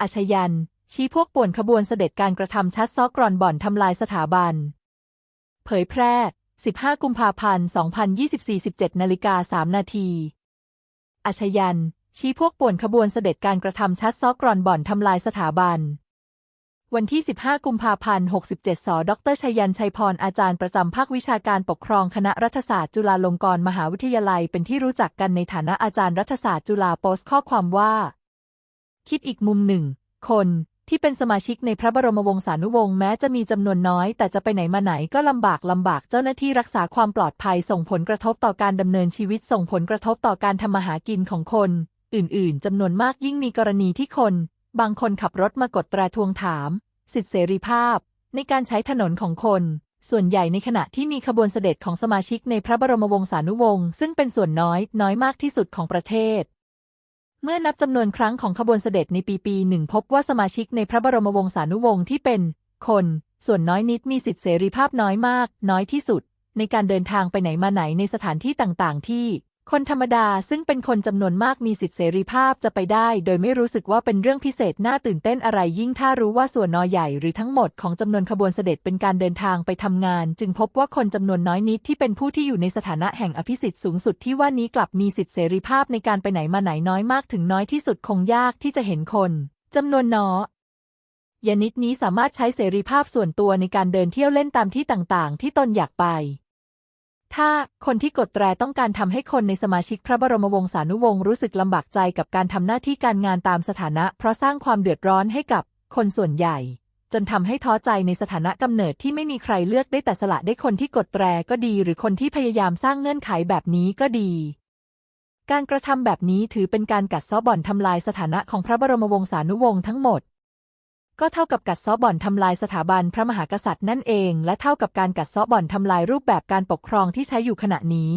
อาชยัน ชี้พวกป่วนขบวนเสด็จการกระทำชัดซอกร่อนบ่อนทำลายสถาบัน เผยแพร่ 15 กุมภาพันธ์ 2024 17นาฬิกา3นาทีอาชยัน ชี้พวกป่วนขบวนเสด็จการกระทำชัดซอกร่อนบ่อนทำลายสถาบัน วันที่ 15 กุมภาพันธ์ 67 ส ดรชัยยันชัยพร อาจารย์ประจำภาควิชาการปกครองคณะรัฐศาสตร์จุฬาลงกรณ์มหาวิทยาลัย เป็นที่รู้จักกันในฐานะอาจารย์รัฐศาสตร์จุฬาโพสต์ข้อความว่า คิดอีกมุมหนึ่ง คนที่เป็นสมาชิกในพระบรมวงศานุวงศ์แม้จะมีจำนวนน้อย แต่จะไปไหนมาไหนก็ลำบากลำบากเจ้าหน้าที่รักษาความปลอดภัยส่งผลกระทบต่อการดำเนินชีวิตส่งผลกระทบต่อการทำมาหากินของคน อื่น ๆจำนวนมากยิ่งมีกรณีที่คน บางคนขับรถมากดแตรทวงถาม สิทธิเสรีภาพ ในการใช้ถนนของคน ส่วนใหญ่ในขณะที่มีขบวนเสด็จของสมาชิกในพระบรมวงศานุวงศ์ซึ่งเป็นส่วนน้อยน้อยมากที่สุดของประเทศ เมื่อนับจำนวนครั้งของขบวนเสด็จในปีปีหนึ่งพบว่าสมาชิกในพระบรมวงศานุวงศ์ที่เป็น คน ส่วนน้อยนิดมีสิทธิเสรีภาพน้อยมาก น้อยที่สุด ในการเดินทางไปไหนมาไหนในสถานที่ต่างๆ ที่ คนธรรมดาซึ่งเป็นคนจำนวนมากมีสิทธิเสรีภาพจะไปได้ โดยไม่รู้สึกว่าเป็นเรื่องพิเศษน่าตื่นเต้นอะไรยิ่งถ้ารู้ว่าส่วนน้อยใหญ่หรือทั้งหมดของจำนวนขบวนเสด็จเป็นการเดินทางไปทำงาน จึงพบว่าคนจำนวนน้อยนิดที่เป็นผู้ที่อยู่ในสถานะแห่งอภิสิทธิ์สูงสุดที่ว่านี้กลับมีสิทธิเสรีภาพในการไปไหนมาไหนน้อยมากถึงน้อยที่สุดคงยากที่จะเห็นคนจำนวนน้อยยานิดนี้สามารถใช้เสรีภาพส่วนตัวในการเดินเที่ยวเล่นตามที่ต่างๆ ที่ตนอยากไป ถ้าคนที่กดแตรต้องการทำให้คนในสมาชิกพระบรมวงศานุวงศ์รู้สึกลำบากใจกับการทำหน้าที่การงานตามสถานะ เพราะสร้างความเดือดร้อนให้กับคนส่วนใหญ่ จนทำให้ท้อใจในสถานะกำเนิดที่ไม่มีใครเลือกได้แต่สละได้คนที่กดแตรก็ดี หรือคนที่พยายามสร้างเงื่อนไขแบบนี้ก็ดี การกระทำแบบนี้ถือเป็นการกัดเซ้อบ่อนทำลายสถานะของพระบรมวงศานุวงศ์ทั้งหมด ก็เท่ากับกัดเซ้อบ่อนทำลายสถาบันพระมหากษัตริย์นั่นเอง และเท่ากับการกัดเซ้อบ่อนทำลายรูปแบบการปกครองที่ใช้อยู่ขณะนี้